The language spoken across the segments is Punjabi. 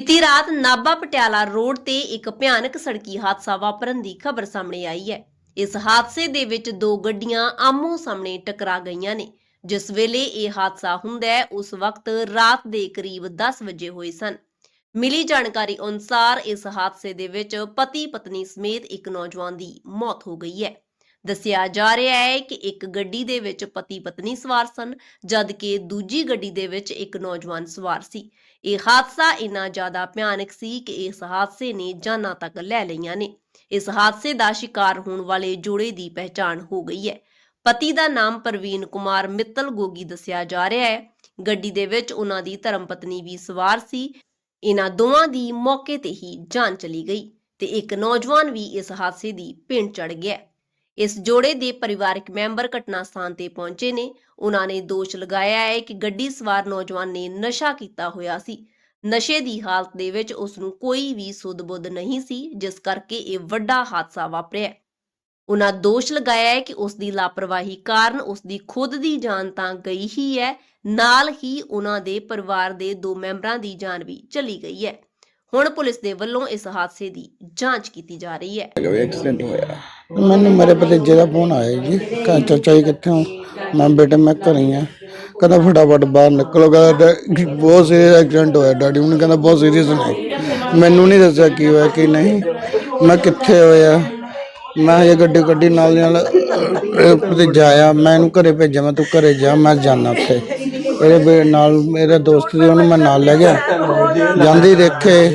ਬੀਤੀ ਰਾਤ ਨਾਬਾ ਪਟਿਆਲਾ ਰੋਡ ਤੇ ਇੱਕ ਭਿਆਨਕ ਸੜਕੀ ਹਾਦਸਾ ਵਾਪਰਨ ਦੀ ਖਬਰ ਸਾਹਮਣੇ ਆਈ ਹੈ। ਇਸ ਹਾਦਸੇ ਦੇ ਵਿੱਚ ਦੋ ਗੱਡੀਆਂ ਆਮੋ ਸਾਹਮਣੇ ਟਕਰਾ ਗਈਆਂ ਨੇ। ਜਿਸ ਵੇਲੇ ਇਹ ਹਾਦਸਾ ਹੁੰਦਾ ਹੈ, ਉਸ ਵਕਤ ਰਾਤ ਦੇ ਕਰੀਬ 10 ਵਜੇ ਹੋਏ ਸਨ। ਮਿਲੀ ਜਾਣਕਾਰੀ ਅਨੁਸਾਰ ਇਸ ਹਾਦਸੇ ਦੇ ਵਿੱਚ ਪਤੀ ਪਤਨੀ ਸਮੇਤ ਇੱਕ ਨੌਜਵਾਨ ਦੀ ਮੌਤ ਹੋ ਗਈ ਹੈ। ਦੱਸਿਆ ਜਾ ਰਿਹਾ ਹੈ ਕਿ ਇੱਕ ਗੱਡੀ ਦੇ ਵਿੱਚ ਪਤੀ ਪਤਨੀ ਸਵਾਰ ਸਨ, ਜਦਕਿ ਦੂਜੀ ਗੱਡੀ ਦੇ ਵਿੱਚ ਇੱਕ ਨੌਜਵਾਨ ਸਵਾਰ ਸੀ। ਇਹ ਹਾਦਸਾ ਇੰਨਾ ਜ਼ਿਆਦਾ ਭਿਆਨਕ ਸੀ ਕਿ ਇਸ ਹਾਦਸੇ ਨੇ ਜਾਨਾਂ ਤੱਕ ਲੈ ਲਈਆਂ ਨੇ। ਇਸ ਹਾਦਸੇ ਦਾ ਸ਼ਿਕਾਰ ਹੋਣ ਵਾਲੇ ਜੋੜੇ ਦੀ ਪਹਿਚਾਣ ਹੋ ਗਈ ਹੈ। ਪਤੀ ਦਾ ਨਾਮ ਪ੍ਰਵੀਨ ਕੁਮਾਰ ਮਿੱਤਲ ਗੋਗੀ ਦੱਸਿਆ ਜਾ ਰਿਹਾ ਹੈ। ਗੱਡੀ ਦੇ ਵਿੱਚ ਉਹਨਾਂ ਦੀ ਧਰਮ ਪਤਨੀ ਵੀ ਸਵਾਰ ਸੀ। ਇਹਨਾਂ ਦੋਵਾਂ ਦੀ ਮੌਕੇ ਤੇ ਹੀ ਜਾਨ ਚਲੀ ਗਈ ਤੇ ਇੱਕ ਨੌਜਵਾਨ ਵੀ ਇਸ ਹਾਦਸੇ ਦੀ ਪਿੰਡ ਚੜ ਗਿਆ। ਇਸ ਜੋੜੇ ਦੇ ਪਰਿਵਾਰਕ ਮੈਂਬਰ ਘਟਨਾ ਸਥਾਨ ਤੇ ਪਹੁੰਚੇ ਨੇ। ਉਹਨਾਂ ਨੇ ਦੋਸ਼ ਲਗਾਇਆ ਹੈ ਕਿ ਗੱਡੀ ਸਵਾਰ ਨੌਜਵਾਨ ਨੇ ਨਸ਼ਾ ਕੀਤਾ ਹੋਇਆ ਸੀ। ਨਸ਼ੇ ਦੀ ਹਾਲਤ ਦੇ ਵਿੱਚ ਉਸ ਨੂੰ ਕੋਈ ਵੀ ਸੁੱਧ-ਬੁੱਧ ਨਹੀਂ ਸੀ, ਜਿਸ ਕਰਕੇ ਇਹ ਵੱਡਾ ਹਾਦਸਾ ਵਾਪਰਿਆ। ਉਹਨਾਂ ਦੋਸ਼ ਲਗਾਇਆ ਹੈ ਕਿ ਉਸ ਦੀ ਲਾਪਰਵਾਹੀ ਕਾਰਨ ਉਸ ਦੀ ਖੁਦ ਦੀ ਜਾਨ ਤਾਂ ਗਈ ਹੀ ਹੈ, ਨਾਲ ਹੀ ਉਹਨਾਂ ਦੇ ਪਰਿਵਾਰ ਦੇ ਦੋ ਮੈਂਬਰਾਂ ਦੀ ਜਾਨ ਵੀ ਚਲੀ ਗਈ ਹੈ। ਹੁਣ ਪੁਲਿਸ ਦੇ ਵੱਲੋਂ ਇਸ ਹਾਦਸੇ ਦੀ ਜਾਂਚ ਕੀਤੀ ਜਾ ਰਹੀ ਹੈ। ਐਕਸੀਡੈਂਟ ਹੋਇਆ। ਮੈਨੂੰ ਮੇਰੇ ਭਤੀਜੇ ਦਾ ਫੋਨ ਆਇਆ ਜੀ। ਕਹਿੰਦਾ ਚਾਚਾ ਜੀ ਕਿੱਥੇ ਹੋ? ਮੈਂ ਬੇਟੇ ਮੈਂ ਘਰ ਹੀ ਆ। ਕਹਿੰਦਾ ਫਟਾਫਟ ਬਾਹਰ ਨਿਕਲੋ। ਕਹਿੰਦਾ ਡੈ- ਬਹੁਤ ਸੀਰੀਅਸ ਐਕਸੀਡੈਂਟ ਹੋਇਆ ਡੈਡੀ ਉਹਨੇ ਕਹਿੰਦਾ ਬਹੁਤ ਸੀਰੀਅਸ ਨੇ। ਮੈਨੂੰ ਨਹੀਂ ਦੱਸਿਆ ਕੀ ਹੋਇਆ ਕੀ ਨਹੀਂ। ਮੈਂ ਕਿੱਥੇ ਹੋਇਆ? ਮੈਂ ਇਹ ਗੱਡੀ ਗੱਡੀ ਨਾਲ ਦੀ ਨਾਲ ਅਹ, ਭਤੀਜਾ ਆਇਆ। ਮੈਂ ਇਹਨੂੰ ਘਰੇ ਭੇਜਿਆ। ਮੈਂ ਤੂੰ ਘਰੇ ਜਾ ਮੈਂ ਜਾਣਾ ਉੱਥੇ। ਇਹਦੇ ਬੇ- ਨਾਲ ਮੇਰੇ ਦੋਸਤ ਸੀ ਉਹਨੂੰ ਮੈਂ ਨਾਲ ਲੈ ਗਿਆ। ਜਾਂਦੀ ਦੇਖੇ,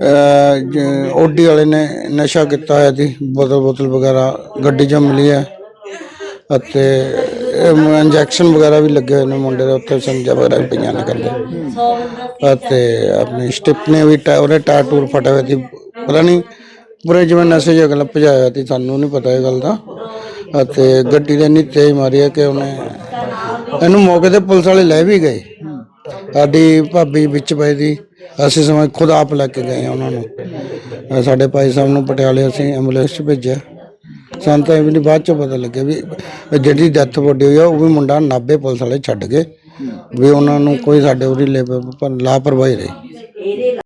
ਅਹ ਓਡੀ ਵਾਲੇ ਨੇ ਨਸ਼ਾ ਕੀਤਾ ਹੋਇਆ ਸੀ, ਬੋਤਲ ਬੋਤਲ ਵਗੈਰਾ, ਗੱਡੀ 'ਚ ਮਿਲੀ ਹੈ। ਅਤੇ ਇੰਜੈਕਸ਼ਨ ਵਗੈਰਾ ਵੀ ਲੱਗੇ ਹੋਏ ਨੇ ਮੁੰਡੇ ਦੇ ਉੱਤੇ ਸੰਜਾ ਵਗੈਰਾ ਵੀ ਪਈਆਂ ਨੇ ਕਰਦੇ। ਅਤੇ ਆਪਣੀ ਸਟਿਪ ਨੇ ਵੀ ਟਾ- ਉਹਦੇ ਟਾਇਰ ਟੂਰ ਫਟੇ ਹੋਏ ਸੀ, ਪਤਾ ਨਹੀਂ, ਪੂਰੇ ਜਿਵੇਂ ਨਸ਼ੇ ਜਿਹਾ ਗੱਲ ਭਜਾਇਆ ਸੀ, ਸਾਨੂੰ ਨਹੀਂ ਪਤਾ ਇਹ ਗੱਲ ਦਾ। ਅਤੇ ਗੱਡੀ ਦੇ ਇੰਨੀ ਤੇਜ਼ ਮਾਰੀ ਹੈ ਕਿ ਉਹਨੇ ਇਹਨੂੰ ਮੌਕੇ ਤੇ ਪੁਲਿਸ ਵਾਲੇ ਲੈ ਵੀ ਗਏ। ਸਾਡੀ ਭਾਬੀ ਵਿੱਚ ਪਈ ਦੀ। ਅਸੀਂ ਸਮਾਂ ਖੁਦ ਆਪ ਲੈ ਕੇ ਗਏ ਹਾਂ ਉਹਨਾਂ ਨੂੰ। ਅਹ ਸਾਡੇ ਭਾਈ ਸਾਹਿਬ ਨੂੰ ਪਟਿਆਲੇ ਅਸੀਂ ਐਂਬੂਲੈਂਸ 'ਚ ਭੇਜਿਆ। ਸਾਨੂੰ ਤਾਂ ਇਹ ਬਾਅਦ ਚੋਂ ਪਤਾ ਲੱਗਿਆ ਵੀ ਜਿਹੜੀ ਡੈਥ ਬੋਡੀ ਹੋਈ ਆ, ਉਹ ਵੀ ਮੁੰਡਾ ਨਾਭੇ ਪੁਲਿਸ ਵਾਲੇ ਛੱਡ ਗਏ। ਵੀ ਉਹਨਾਂ ਨੂੰ ਕੋਈ ਸਾਡੇ ਉਹਦੀ ਲੇਬਰ ਲੇ- ਲਾਪਰਵਾਹੀ ਰਹੀ